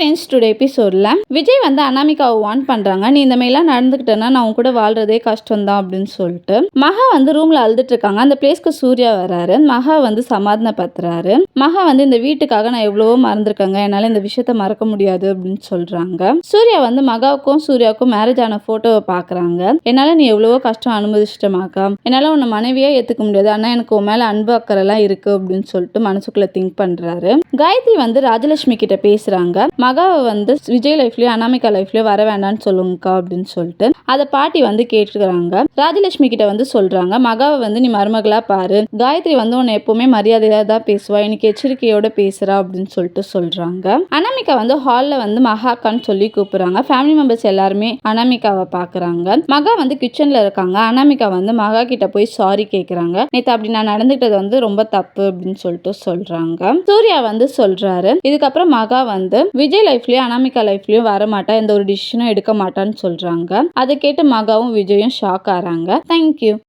Tense today எபிசோடில் விஜய் வந்து அனாமிகாவை warn பண்ணுறாங்க நீ இந்த மாதிரிலாம் நடந்துக்கிட்டேன்னா நான் உன் கூட வாழ்றதே கஷ்டம் தான் அப்படின்னு சொல்லிட்டு மகா வந்து ரூமில் அழுதுட்டு இருக்காங்க. அந்த பிளேஸ்க்கு சூர்யா வராரு. மகா வந்து சமாதானப்படுத்துறாரு மகா வந்து இந்த வீட்டுக்காக நான் எவ்வளவோ மறந்துருக்கேங்க. என்னால் இந்த விஷயத்த மறக்க முடியாது அப்படின்னு சொல்கிறாங்க சூர்யா வந்து மகாவுக்கும் சூர்யாவுக்கும் மேரேஜ் ஆன ஃபோட்டோவை பார்க்குறாங்க என்னால் நீ எவ்வளவோ கஷ்டம் அனுமதிச்சிட்டமாக்கா என்னால் உன்னை மனைவியாக ஏற்றுக்க முடியாது. ஆனால் எனக்கு உன் மேலே அன்பு அக்கறைலாம் இருக்குது அப்படின்னு சொல்லிட்டு மனசுக்குள்ளே திங்க் பண்ணுறாரு காயத்ரி வந்து ராஜலட்சுமி கிட்ட பேசுகிறாங்க மகாவை வந்து விஜய் லைஃப்லயும் அனாமிகா லைஃப்லயும் வர வேண்டாம்னு சொல்லுங்கக்கா அப்படின்னு சொல்லிட்டு அதை பாட்டி வந்து கேட்டுக்கிறாங்க ராஜலட்சுமி கிட்ட வந்து சொல்றாங்க மகாவை வந்து நீ மருமகளா பாரு காயத்ரி வந்து உன்னை எப்பவுமே மரியாதையா தான் பேசுவா இன்னைக்கு எச்சரிக்கையோட பேசுறா அப்படின்னு சொல்லிட்டு சொல்றாங்க. அனாமிகா வந்து ஹால்ல வந்து மகாக்கான்னு சொல்லி கூப்பிடுறாங்க ஃபேமிலி மெம்பர்ஸ் எல்லாருமே அனாமிகாவை பாக்குறாங்க மகா வந்து கிச்சன்ல இருக்காங்க அனாமிகா வந்து மகா கிட்ட போய் சாரி கேக்குறாங்க நேத்து அப்படி நான் நடந்துக்கிட்டது வந்து ரொம்ப தப்பு அப்படின்னு சொல்லிட்டு சொல்றாங்க. சூர்யா வந்து சொல்றாரு இதுக்கப்புறம் மகா வந்து விஜய் லைஃப்லயும் அனாமிகா லைஃப்லயும் வர மாட்டா எந்த ஒரு டிசிஷனும் எடுக்க மாட்டான்னு சொல்றாங்க. அதை கேட்டு மகாவும் விஜயும் ஷாக் ஆறாங்க. தேங்க்யூ